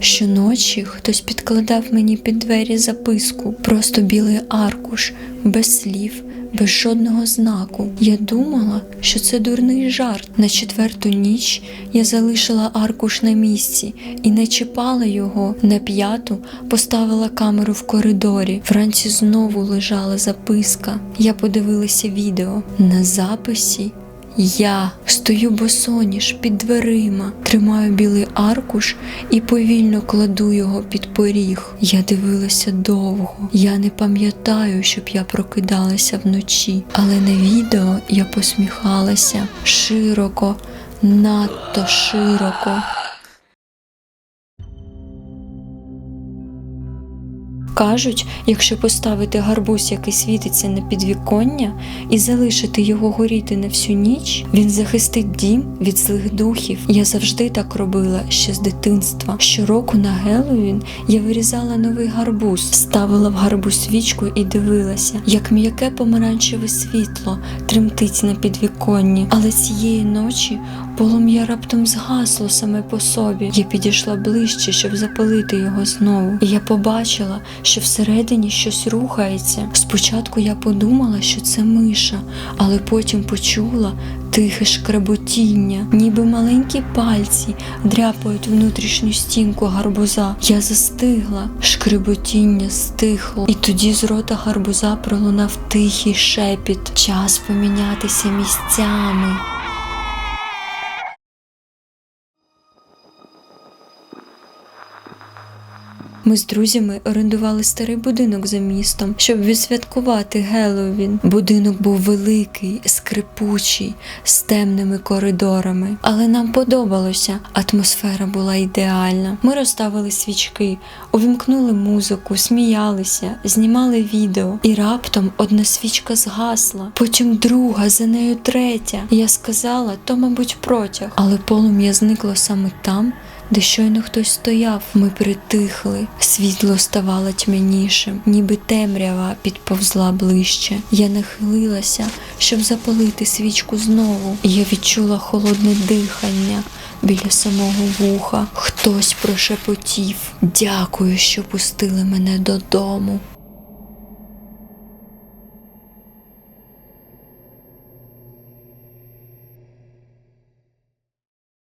Щоночі хтось підкладав мені під двері записку, просто білий аркуш, без слів, без жодного знаку. Я думала, що це дурний жарт. На четверту ніч я залишила аркуш на місці і не чіпала його. На п'яту поставила камеру в коридорі. Вранці знову лежала записка. Я подивилася відео. На записі я стою босоніж під дверима, тримаю білий аркуш і повільно кладу його під поріг. Я дивилася довго. Я не пам'ятаю, щоб я прокидалася вночі, але на відео я посміхалася широко, надто широко. Кажуть, якщо поставити гарбуз, який світиться на підвіконня, і залишити його горіти на всю ніч, він захистить дім від злих духів. Я завжди так робила ще з дитинства. Щороку на Геловін я вирізала новий гарбуз, ставила в гарбуз свічку і дивилася, як м'яке помаранчеве світло тремтить на підвіконні. Але цієї ночі полум'я раптом згасло саме по собі. Я підійшла ближче, щоб запалити його знову. І я побачила, що всередині щось рухається. Спочатку я подумала, що це миша, але потім почула тихе шкреботіння, ніби маленькі пальці дряпають внутрішню стінку гарбуза. Я застигла, шкреботіння стихло, і тоді з рота гарбуза пролунав тихий шепіт. Час помінятися місцями. Ми з друзями орендували старий будинок за містом, щоб відсвяткувати Геловін. Будинок був великий, скрипучий, з темними коридорами. Але нам подобалося, атмосфера була ідеальна. Ми розставили свічки, увімкнули музику, сміялися, знімали відео, і раптом одна свічка згасла, потім друга, за нею третя. Я сказала, то, мабуть, протяг, але полум'я зникло саме там, де щойно хтось стояв. Ми притихли, світло ставало тьмянішим, ніби темрява підповзла ближче. Я нахилилася, щоб запалити свічку знову. Я відчула холодне дихання. Біля самого вуха хтось прошепотів. Дякую, що пустили мене додому.